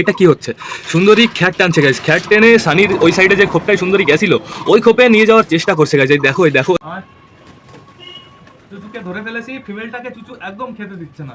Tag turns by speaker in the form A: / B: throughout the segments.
A: এটা কি হচ্ছে? সুন্দরী খ্যাট টানছে গাইজ খ্যাট টেনে সানির ওই সাইডে যে খোপটায় সুন্দরী গেছিল, ওই খোপে নিয়ে যাওয়ার চেষ্টা করছে গাইজ দেখো, এই দেখো। চুচুকে ধরে ফেলেছি ফিমেলটাকে চুচু একদম খেতে দিচ্ছে না।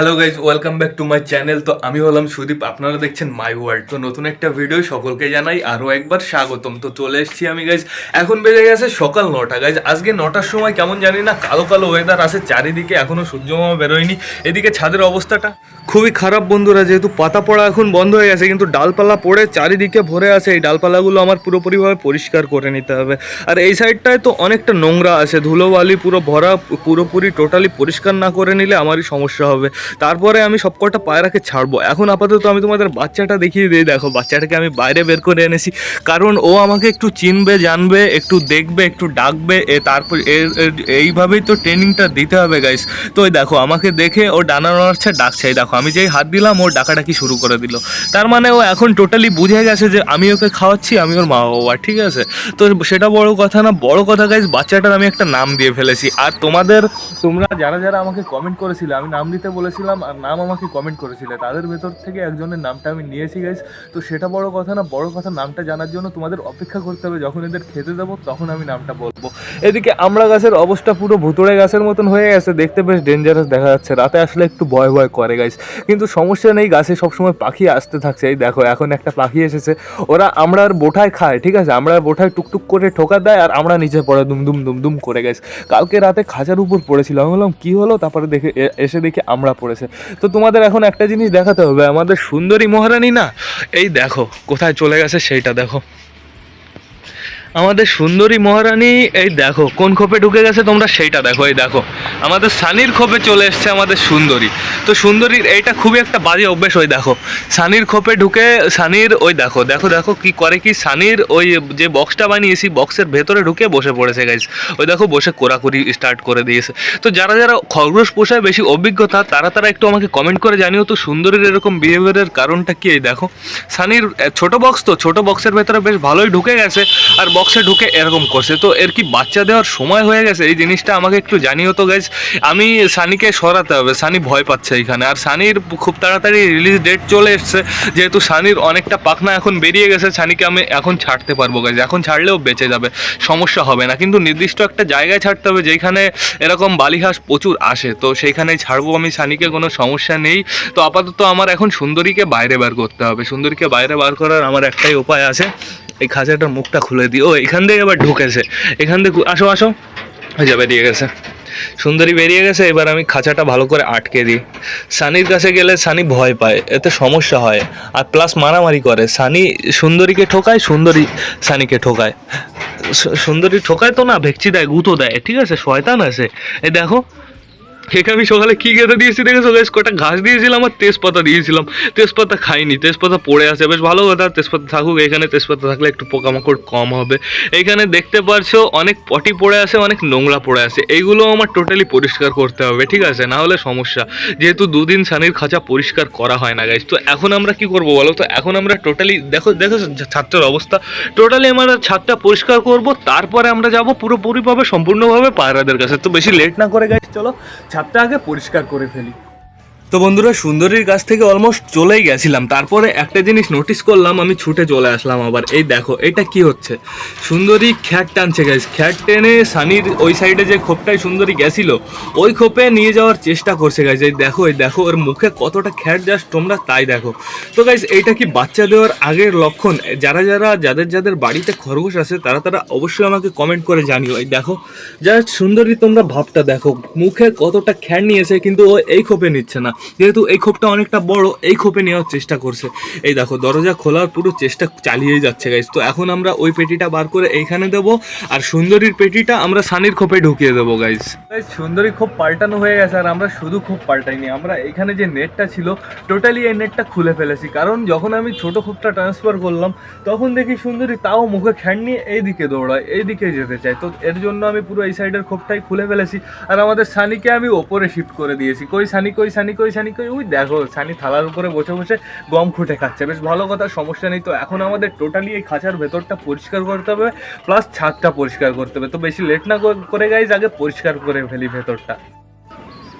A: Hello guys welcome back to my channel তো আমি হলাম সুদীপ, আপনারা দেখছেন মাই ওয়ার্ল্ড তো নতুন একটা ভিডিও সকলকে জানাই আরও একবার স্বাগতম। তো চলে এসেছি আমি গাইজ এখন বেজে গেছে সকাল নটা। গাইজ আজকে নটার সময় কেমন জানি না, কালো কালো ওয়েদার আছে, চারিদিকে এখনও সূর্যমামা বেরোয়নি। এদিকে ছাদের অবস্থাটা খুবই খারাপ বন্ধুরা, যেহেতু পাতা পড়া এখন বন্ধ হয়ে গেছে, কিন্তু ডালপালা পড়ে চারিদিকে ভরে আছে। এই ডালপালাগুলো আমার পুরোপুরিভাবে পরিষ্কার করে নিতে হবে। আর এই সাইডটায় তো অনেকটা নোংরা আছে, ধুলোবালি পুরো ভরা, পুরোপুরি টোটালি পরিষ্কার না করে নিলে আমারই সমস্যা হবে। তারপরে আমি সবকটা পায়রাকে ছাড়বো। এখন আপাতত আমি তোমাদের বাচ্চাটা দেখিয়ে দিই। দেখো, বাচ্চাটাকে আমি বাইরে বের করে এনেছি। কারণ ও আমাকে একটু চিনবে, জানবে, একটু দেখবে, একটু ডাকবে, এ তারপর এর- এইভাবেই তো ট্রেনিংটা দিতে হবে গাইস তো ওই দেখো, আমাকে দেখে ও ডানা নাড়ছে, ডাকছে। দেখো, আমি যেই হাত দিলাম, ওর ডাকাডাকি শুরু করে দিল। তার মানে ও এখন টোটালি বুঝে গেছে যে আমি ওকে খাওয়াচ্ছি, আমি ওর মা বাবা ঠিক আছে? তো সেটা বড় কথা না, বড় কথা গাইস বাচ্চাটার আমি একটা নাম দিয়ে ফেলেছি। আর তোমাদের, তোমরা যারা যারা আমাকে কমেন্ট করেছিলে, আমি নাম দিতে বলেছিলাম আর নাম আমাকে কমেন্ট করেছিলে। তাদের ভেতর থেকে একজনের নামটা আমি নিয়েছি গাইস তো সেটা বড় কথা না, বড় কথা নামটা জানার জন্য তোমাদের অপেক্ষা করতে হবে। যখন এদের খেতে দেবো, তখন আমি নামটা বলব। এদিকে আমরা গাছের অবস্থা পুরো ভুতুড়ে গাছের মতন হয়ে গেছে। দেখতে বেশ ডেঞ্জারাস দেখা যাচ্ছে। রাতে আসলে একটু ভয় ভয় করে গাইস কিন্তু সমস্যা নেই, গাছে সবসময় পাখি আসতে থাকছে। এই দেখো, এখন একটা পাখি এসেছে। ওরা আমরা আর বোঠায় খায়, ঠিক আছে? আমরার বোঠায় টুকটুক করে ঠোকা দেয় আর আমরা নিচে পড়ে দুম দুম দুম দুম করে গেছে কালকে রাতে খাঁচার উপর পড়েছিলাম। বললাম, কী হলো? তারপরে দেখে এসে দেখি আমরা পড়েছে। তো তোমাদের এখন একটা জিনিস দেখাতে হবে, আমাদের সুন্দরী মহারানী না, এই দেখো, কোথায় চলে গেছে সেইটা দেখো। আমাদের সুন্দরী মহারানী, এই দেখো, কোন খোপে ঢুকে গেছে তোমরা সেইটা দেখো, এই দেখো। আমাদের সানির খোপে চলে এসছে আমাদের সুন্দরী। তো সুন্দরীর এইটা খুবই একটা বাজে অভ্যেস, ওই দেখো। সানির খোপে ঢুকে সানির, ওই দেখো দেখো দেখো কি করে কি সানির ওই যে বক্সটা বানিয়েছি বক্সের ভেতরে ঢুকে বসে পড়েছে গাইজ ওই দেখো, বসে কোরাকুরি স্টার্ট করে দিয়েছে। তো যারা যারা খরগোশ পোষায় বেশি অভিজ্ঞতা, তারা তারা একটু আমাকে কমেন্ট করে জানিও তো সুন্দরীর এরকম বিহেভিয়ারের কারণটা কি, এই দেখো। সানির ছোট বক্স তো, ছোট বক্সের ভেতরে বেশ ভালোই ঢুকে গেছে, আর বক্সে ঢুকে এরকম করছে। তো এর কি বাচ্চা দেওয়ার সময় হয়ে গেছে? এই জিনিসটা আমাকে একটু জানিও তো গাইজ আমি সানিকে সরাতে হবে, সানি ভয় পাচ্ছে এখানে। আর সানির খুব তাড়াতাড়ি রিলিজ ডেট চলে এসছে। যেহেতু সানির অনেকটা পাখনা এখন বেরিয়ে গেছে, সানিকে আমি এখন ছাড়তে পারব গাইজ এখন ছাড়লেও বেঁচে যাবে, সমস্যা হবে না। কিন্তু নির্দিষ্ট একটা জায়গায় ছাড়তে হবে, যেখানে এরকম বালিহাঁস প্রচুর আসে। তো সেইখানেই ছাড়বো আমি, সানিকে কোনো সমস্যা নেই। তো আপাতত আমার এখন সুন্দরীকে বাইরে বার করতে হবে। সুন্দরীকে বাইরে বার করার আমার একটাই উপায় আছে। এই খাঁচাটার মুখটা খুলে দিই ও এখান থেকে আবার ঢুকেছে। এখান থেকে আসো আসো। ওই যা বেরিয়ে গেছে। সুন্দরী বেরিয়ে গেছে, এবার আমি খাঁচাটা ভালো করে আটকে দিই। সানির কাছে গেলে সানি ভয় পায়, এতে সমস্যা হয়। আর প্লাস মারামারি করে। সানি সুন্দরীকে ঠোকায়, সুন্দরী সানিকে ঠোকায়। সুন্দরী ঠোকায় তো না, ভেকচি দেয়, গুঁতো দেয়। ঠিক আছে, শয়তান আছে। এই দেখো একে আমি সকালে কি খেতে দিয়েছি দেখেছ? বেশ কটা ঘাস দিয়েছিলাম আর তেজপাতা দিয়েছিলাম। তেজপাতা খাইনি, তেজপাতা পড়ে আছে, বেশ ভালো কথা। তেজপাতা থাকুক, এখানে তেজপাতা থাকলে একটু পোকামাকড় কম হবে। এইখানে দেখতে পারছ, অনেক পটি পড়ে আছে, অনেক নোংরা পড়ে আছে। এইগুলো আমার টোটালি পরিষ্কার করতে হবে, ঠিক আছে? না হলে সমস্যা। যেহেতু দুদিন সানির খাঁচা পরিষ্কার করা হয় না গাইজ তো এখন আমরা কি করব বলো তো? এখন আমরা টোটালি দেখো দেখো ছাত্রের অবস্থা। টোটালি আমরা ছাদটা পরিষ্কার করব, তারপরে আমরা যাব পুরোপুরিভাবে, সম্পূর্ণভাবে পায়রাদের কাছে। তো বেশি লেট না করে গাইজ চলো। ছাদটা আগে পরিষ্কার করে ফেলি। তো বন্ধুরা, সুন্দরীর কাছ থেকে অলমোস্ট চলেই গেছিলাম। তারপরে একটা জিনিস নোটিস করলাম, আমি ছুটে চলে আসলাম আবার। এই দেখো, এটা কি হচ্ছে? সুন্দরী খ্যাট টানছে গাইজ খ্যাট টেনে সানির ওই সাইডে যে খোপটায় সুন্দরী গেছিল, ওই খোপে নিয়ে যাওয়ার চেষ্টা করছে গাইজ এই দেখো এই দেখো, ওর মুখে কতটা খ্যাট জাস্ট তোমরা তাই দেখো। তো গাইজ এইটা কি বাচ্চা দেওয়ার আগের লক্ষণ? যারা যারা, যাদের যাদের বাড়িতে খরগোশ আছে, তারা তারা অবশ্যই আমাকে কমেন্ট করে জানিও। এই দেখো জাস্ট সুন্দরী তোমরা ভাবটা দেখো, মুখে কতটা খ্যাট নিয়েছে, কিন্তু ও এই খোপে নিচ্ছে না। যেহেতু এই খোপটা অনেকটা বড়, এই খোপে নেওয়ার চেষ্টা করছে। এই দেখো, দরজা খোলার পুরো চেষ্টা চালিয়ে যাচ্ছে গাইজ তো এখন আমরা ওই পেটিটা বার করে এইখানে দেবো, আর সুন্দরীর পেটিটা আমরা সানির খোপে ঢুকিয়ে দেবো গাইজ সুন্দরী খোপ পাল্টানো হয়ে গেছে, আর আমরা শুধু খোপ পাল্টাইনি, আমরা এখানে যে নেটটা ছিল টোটালি এই নেটটা খুলে ফেলেছি। কারণ যখন আমি ছোট খোপটা ট্রান্সফার করলাম, তখন দেখি সুন্দরী তাও মুখে খ্যান নিয়ে এই দিকে দৌড়ায় এই দিকে যেতে চায়। তো এর জন্য আমি পুরো এই সাইডের খোপটাই খুলে ফেলেছি, আর আমাদের সানিকে আমি ওপরে শিফট করে দিয়েছি। কই সানি কই সানি, কই কই সানি কই, ওই দেখো সানি থালার উপরে বসে বসে গম খুঁটে খাচ্ছে। বেশ ভালো কথা, সমস্যা নেই তো। এখন আমাদের টোটালি এই খাঁচার ভেতরটা পরিষ্কার করতে হবে প্লাস ছাদটা পরিষ্কার করতে হবে। তো বেশি লেট না করে গাইজ আগে পরিষ্কার করে ফেলি ভেতরটা।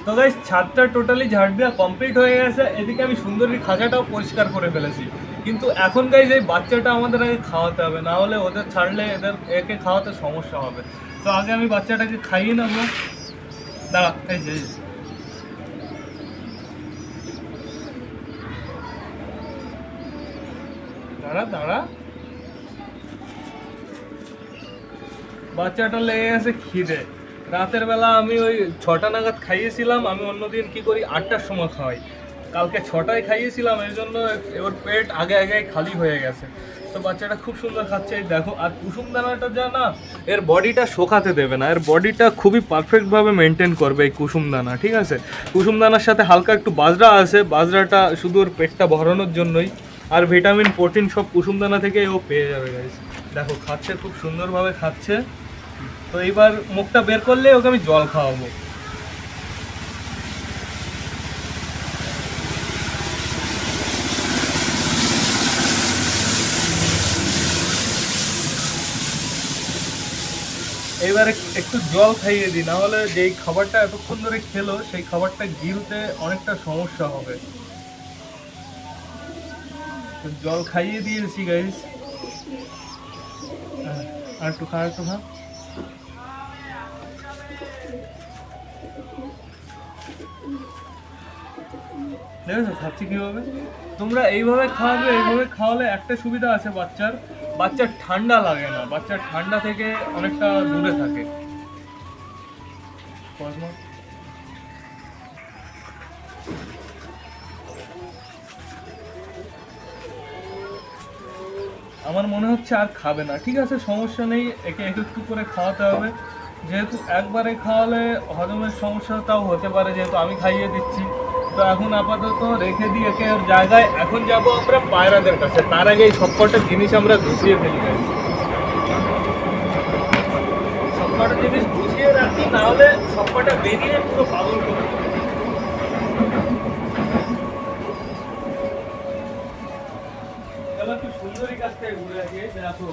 A: তো গাইজ ছাদটা টোটালি ঝাড় দেওয়া কমপ্লিট হয়ে গেছে। এদিকে আমি সুন্দরী খাঁচাটাও পরিষ্কার করে ফেলেছি। কিন্তু এখন গাইজ এই বাচ্চাটা আমাদের আগে খাওয়াতে হবে। না হলে ওদের ছাড়লে এদের, একে খাওয়াতে সমস্যা হবে। তো আগে আমি বাচ্চাটাকে খাইয়ে নেব। দাঁড়া এই যে এই যে। দাঁড়া দাঁড়া। বাচ্চাটা লেগে গেছে খিদে। রাতের বেলা আমি ওই ছটা নাগাদ খাইয়েছিলাম, আমি অন্যদিন কি করি, আটটার সময় খাওয়াই। কালকে ছটায় খাইয়েছিলাম, এই জন্য এবার পেট আগে আগে খালি হয়ে গেছে। তো বাচ্চাটা খুব সুন্দর খাচ্ছে, এই দেখো। আর কুসুম দানাটা যা না, এর বডিটা শোকাতে দেবে না, এর বডিটা খুবই পারফেক্টভাবে মেনটেন করবে এই কুসুম দানা, ঠিক আছে? কুসুম দানার সাথে হালকা একটু বাজরা আছে, বাজরাটা শুধু ওর পেটটা ভরানোর জন্যই। আর ভিটামিন, প্রোটিন সব কুসুম দানা থেকে ও পেয়ে যাবে গাইস দেখো, খাচ্ছে, খুব সুন্দরভাবে খাচ্ছে। তো এইবার মুখটা বের করলে ওকে আমি জল খাওয়াবো। এবারে একটু জল খাইয়ে দিই, না হলে যেই খাবারটা এতক্ষণ ধরে খেলো, সেই খাবারটা গিলতে অনেকটা সমস্যা হবে। জল খাইয়ে দিয়েছি গাইস আর একটু খা একটু খা। খাচ্ছি কীভাবে? তোমরা এইভাবে খাওয়াবে এইভাবে খাওয়ালে একটা সুবিধা আছে বাচ্চার। বাচ্চার ঠান্ডা লাগে না। বাচ্চার ঠান্ডা থেকে অনেকটা দূরে থাকে। কসমা? আমার মনে হচ্ছে আর খাবে না। ঠিক আছে, সমস্যা নেই, একে এক একটু করে খাওয়াতে হবে। যেহেতু একবারে খাওয়ালে হজমের সমস্যাটাও হতে পারে, যেহেতু আমি খাইয়ে দিচ্ছি। তো এখন আপাতত রেখে দিই একে জায়গায় এখন যাব আমরা পায়রাদের কাছে। তার আগে এই সবকটা জিনিস আমরা গুছিয়ে ফেলি। সবকটা জিনিস গুছিয়ে রাখি, নাহলে সবকটা বেরিয়ে পুরো পাগল করে একটু সুন্দরী কাছ থেকে ঘুরে দেখো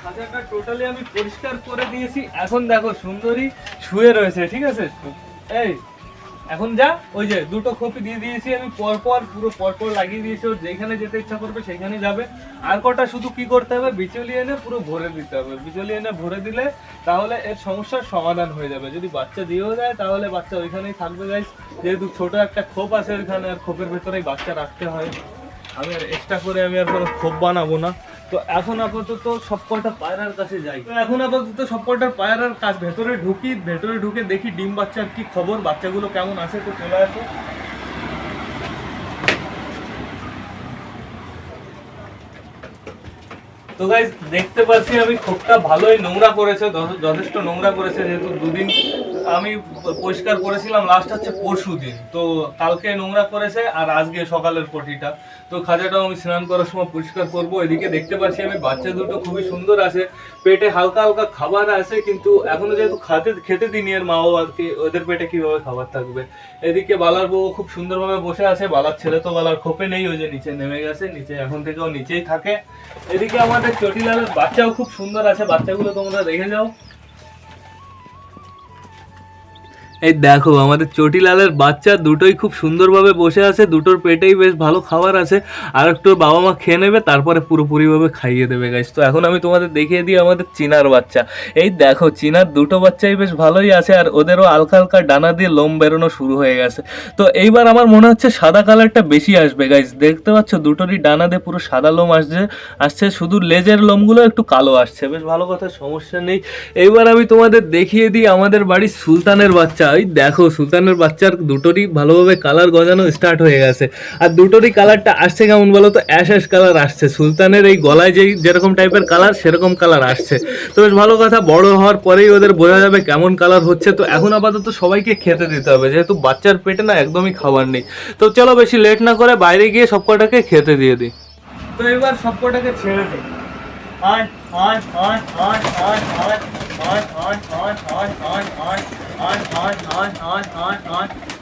A: খাঁচাটা টোটালি আমি পরিষ্কার করে দিয়েছি। এখন দেখো সুন্দরী শুয়ে রয়েছে, ঠিক আছে? এই, এখন যা, ওই যে দুটো দিয়ে দিয়েছি আমি, পরপর পুরো পরপর লাগিয়ে দিয়েছি। ওর যেখানে যেতে ইচ্ছা করবে সেখানে যাবে। আর কটা শুধু কি করতে হবে? বিচলি এনে পুরো ভরে দিতে হবে। বিচলি এনে ভরে দিলে তাহলে এর সমস্যার সমাধান হয়ে যাবে। যদি বাচ্চা দিয়েও দেয় তাহলে বাচ্চা ওইখানেই থাকবে গাইস যেহেতু ছোট একটা খোপ আছে ওইখানে, আর খোপের ভেতরেই বাচ্চা রাখতে হয়। আমি আর এক্সট্রা করে আমি আর কোনো খোপ বানাবো না। তো এখন আপাতত সব কটা পায়রার কাছে যাই। তো এখন আপাতত সব কটার পায়রার কাজ ভেতরে ঢুকি, ভেতরে ঢুকে দেখি ডিম বাচ্চার কি খবর, বাচ্চাগুলো কেমন আছে তো চলে আসো। তো গাইজ দেখতে পাচ্ছি আমি খোপটা ভালোই নোংরা করেছে যথেষ্ট নোংরা করেছে, যেহেতু দুদিন আমি পরিষ্কার করেছিলাম লাস্ট হচ্ছে পরশু দিন তো কালকে নোংরা করেছে আর আজকে সকালের পটিটা। তো খাজাটাও আমি স্নান করার সময় পরিষ্কার করব। এদিকে দেখতে পাচ্ছি আমি, বাচ্চা দুটো খুবই সুন্দর আছে। পেটে হালকা হালকা খাবার আছে, কিন্তু এখনও যেহেতু খাতে, খেতে দিনি এর মা বাবাকে ওদের পেটে কীভাবে খাবার থাকবে? এদিকে বালার বউ খুব সুন্দরভাবে বসে আছে। বালার ছেলে তো বালার খোপে নেই, ওই যে নিচে নেমে গেছে। নিচে এখন থেকেও নিচেই থাকে। এদিকে আমাদের চটিলালের বাচ্চাও খুব সুন্দর আছে। বাচ্চাগুলো তোমরা দেখে যাও। এই দেখো, আমাদের চটিলালের বাচ্চা দুটোই খুব সুন্দরভাবে বসে আছে, দুটোর পেটেই বেশ ভালো খাবার আছে। আর একটু বাবা মা খেয়ে নেবে, তারপরে পুরোপুরিভাবে খাইয়ে দেবে গাইস তো এখন আমি তোমাদের দেখিয়ে দিই আমাদের চিনার বাচ্চা। এই দেখো, চিনার দুটো বাচ্চাই বেশ ভালোই আছে, আর ওদেরও হালকা হালকা ডানা দিয়ে লোম বেরোনো শুরু হয়ে গেছে। তো এইবার আমার মনে হচ্ছে সাদা কালারটা বেশি আসবে গাইস দেখতে পাচ্ছ, দুটোরই ডানা দিয়ে পুরো সাদা লোম আসছে আসছে। শুধু লেজের লোমগুলো একটু কালো আসছে। বেশ ভালো কথা, সমস্যা নেই। এইবার আমি তোমাদের দেখিয়ে দিই আমাদের বাড়ির সুলতানের বাচ্চা। ওই দেখো, সুলতানের বাচ্চার দুটোরই ভালোভাবে কালার গজানো স্টার্ট হয়ে গেছে। আর দুটোরই কালারটা আসছে কেমন বলো তো? অ্যাশ অ্যাশ কালার আসছে। সুলতানের এই গলায় যেই যেরকম টাইপের কালার সেরকম কালার আসছে। তো বেশ ভালো কথা, বড় হওয়ার পরেই ওদের বোঝা যাবে কেমন কালার হচ্ছে। তো এখন আপাতত সবাইকে খেতে দিতে হবে, যেহেতু বাচ্চার পেটে না একদমই খাবার নেই। তো চলো বেশি লেট না করে বাইরে গিয়ে সব কটাকে খেতে দিয়ে দিই। তো এবার সব কটাকে ছেড়ে দিই আয়।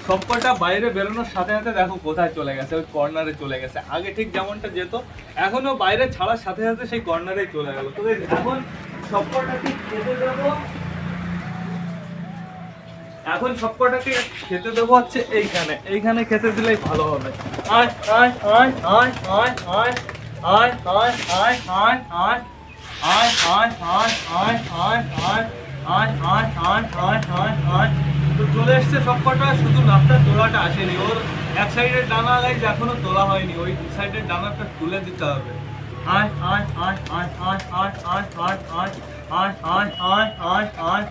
A: সবকটা বাইরে বেরোনোর সাথে সাথে দেখো কোথায় চলে গেছে ওই কর্নারে চলে গেছে আগে ঠিক যেমনটা যেত এখনও বাইরে ছাড়ার সাথে সাথে সেই কর্নারে চলে গেল তো এখন সবকটা ঠিক খেতে দেবো এখন সবকটাকে খেতে দেবো হচ্ছে এইখানে এইখানে খেতে দিলেই ভালো হবে আয় আয় আয় আয় আয় আয় আয় আয় আয় আয় আয় আয় আয় আয় আয় আয় আয় আয় আয় আয় আয় আয় আয় তো চলে এসছে সবকটা শুধু নাপটার তোলাটা আসেনি ওর এক সাইডের ডানা গাইজ এখনও তোলা হয়নি ওই দু সাইডের ডানাটা তুলে দিতে হবে আয় আয় আয় আয় আয় আয় আয় আয় আয় আয় আয় আয় আয় আয়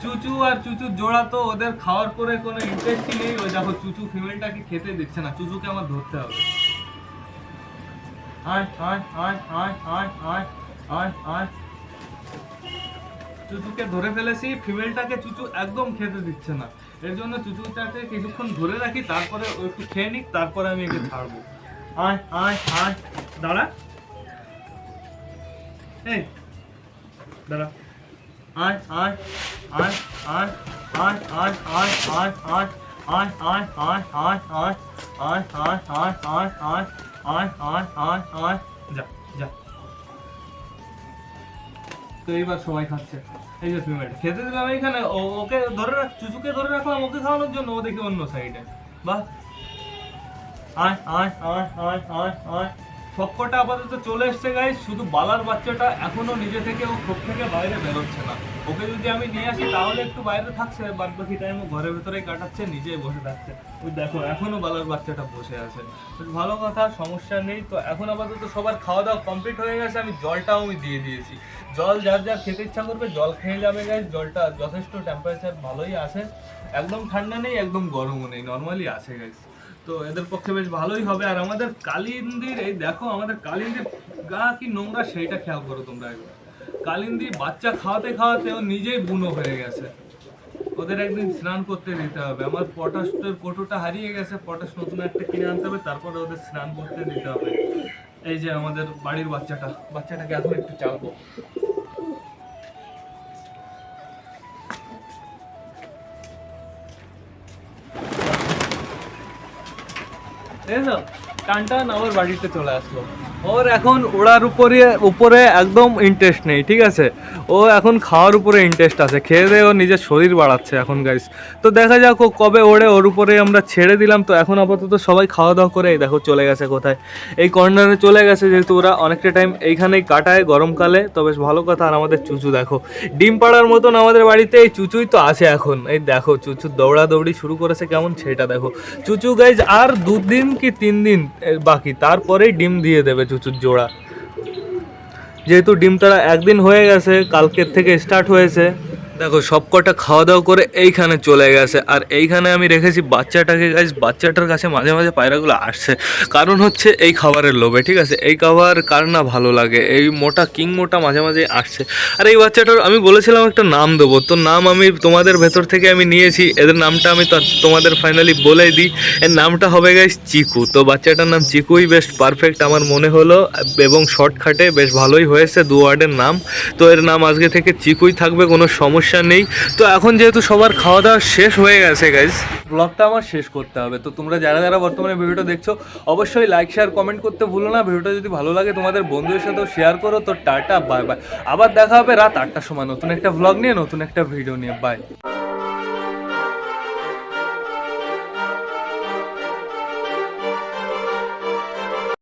A: চুচু আর চুচুর জোড়া তো ওদের খাওয়ার পরে কোনো ইন্টারেস্টই নেই ওই দেখো চুচু ফিমেলটাকে খেতে দিচ্ছে না চুচুকে আমার ধরতে হবে আয় আয় আয় আয় আয় আয় আয় আয় চুচুকে ধরে ফেলেছি ফিমেলটাকে চুচু একদম খেতে দিচ্ছে না এর জন্য চুচুটাকে কিছুক্ষণ ধরে রাখি তারপরে ও একটু খেয়ে নিক তারপরে আমি একে ছাড়বো আয় আয় আয় দাঁড়া এই দাঁড়া যা যা তো এইবার সবাই খাচ্ছে। এই যে পেমেন্ট খেতে দিলাম এইখানে ওকে ধরে রাখ, চুচুকে ধরে রাখলাম ওকে খাওয়ানোর জন্য, ও দেখি অন্য সাইডে বাহ। আয় আয় আয় আয় আয় আয়। সবকটা আপাতত চলে এসছে গাই শুধু বালার বাচ্চাটা এখনও নিজে থেকে ও খোপ থেকে বাইরে বেরোচ্ছে না। ওকে যদি আমি নিয়ে আসি, তাহলে একটু বাইরে থাকছে, বাদ বাকি টাইম ঘরের ভেতরেই কাটাচ্ছে, নিজেই বসে থাকছে। ওই দেখো, এখনও বালার বাচ্চাটা বসে আছে। ভালো কথা, সমস্যা নেই। তো এখন আপাতত সবার খাওয়া দাওয়া কমপ্লিট হয়ে গেছে, আমি জলটাও আমি দিয়ে দিয়েছি। জল যার যার খেতে ইচ্ছা করবে, জল খেয়ে যাবে গাইস জলটা যথেষ্ট টেম্পারেচার ভালোই আছে। একদম ঠান্ডা নেই, একদম গরমও নেই নর্মালি আছে গাইস তো এদের পক্ষে বেশ ভালোই হবে। আর আমাদের কালিন্দির, এই দেখো, আমাদের কালিন্দির গা কি নোংরা, সেইটা খেয়াল করো তোমরা একবার। কালিন্দি বাচ্চা খাওয়াতে খাওয়াতে ও নিজেই বুনো হয়ে গেছে। ওদের একদিন স্নান করতে দিতে হবে। আমার পটাশের কোটোটা হারিয়ে গেছে, পটাশ নতুন একটা কিনে আনতে হবে, তারপরে ওদের স্নান করতে দিতে হবে। এই যে আমাদের বাড়ির বাচ্চাটা, বাচ্চাটাকে এখন একটু চালবো। টান টান আবার বাড়িতে চলে আসলো। ওর এখন ওড়ার উপরে উপরে একদম ইন্টারেস্ট নেই, ঠিক আছে? ও এখন খাওয়ার উপরে ইন্টারেস্ট আছে। খেয়ে দিয়ে ও নিজের শরীর বাড়াচ্ছে এখন গাইস তো দেখা যাক ও কবে ওড়ে, ওর উপরে আমরা ছেড়ে দিলাম। তো এখন আপাতত সবাই খাওয়া দাওয়া করে দেখো চলে গেছে কোথায়। এই কর্নারে চলে গেছে যেহেতু ওরা অনেকটা টাইম এইখানেই কাটায় গরমকালে। তো বেশ ভালো কথা, আর আমাদের চুচু দেখো। ডিম পাড়ার মতন আমাদের বাড়িতে এই চুচুই তো আছে এখন। এই দেখো চুচু দৌড়াদৌড়ি শুরু করেছে কেমন সেটা দেখো। চুচু গাইজ আর দুদিন কি তিন দিন বাকি। তারপরেই ডিম দিয়ে দেবে চুচুর জোড়া। যেহেতু ডিম তারা একদিন হয়ে গেছে কালকের থেকে স্টার্ট হয়েছে। দেখো সবকটা খাওয়া দাওয়া করে এইখানে চলে গেছে। আর এইখানে আমি রেখেছি বাচ্চাটাকে গাইজ বাচ্চাটার কাছে মাঝে মাঝে পায়রাগুলো আসছে। কারণ হচ্ছে এই খাবারের লোভে, ঠিক আছে? এই খাবার কার না ভালো লাগে? এই মোটা, কিং মোটা মাঝে মাঝে আসছে। আর এই বাচ্চাটার, আমি বলেছিলাম একটা নাম দেবো। তো নাম আমি তোমাদের ভেতর থেকে আমি নিয়েছি। এদের নামটা আমি তোমাদের ফাইনালি বলে দিই। এর নামটা হবে গাইজ চিকু। তো বাচ্চাটার নাম চিকুই, বেশ পারফেক্ট আমার মনে হলো। এবং শর্টকাটে বেশ ভালোই হয়েছে দু ওয়ার্ডের নাম। তো এর নাম আজকে থেকে চিকুই থাকবে, কোনো সমস্যা নেই। তো এখন যেহেতু সবার খাওয়া দাওয়া শেষ হয়ে গেছে গাইজ ব্লগটা আমার শেষ করতে হবে। তো তোমরা যারা যারা বর্তমানে ভিডিওটা দেখছ, অবশ্যই লাইক শেয়ার কমেন্ট করতে ভুলো না। ভিডিওটা যদি ভালো লাগে তোমাদের বন্ধুদের সাথেও শেয়ার করো। তো টাটা বাই বাই আবার দেখা হবে রাত আটটার সময় নতুন একটা ব্লগ নিয়ে, নতুন একটা ভিডিও নিয়ে। বাই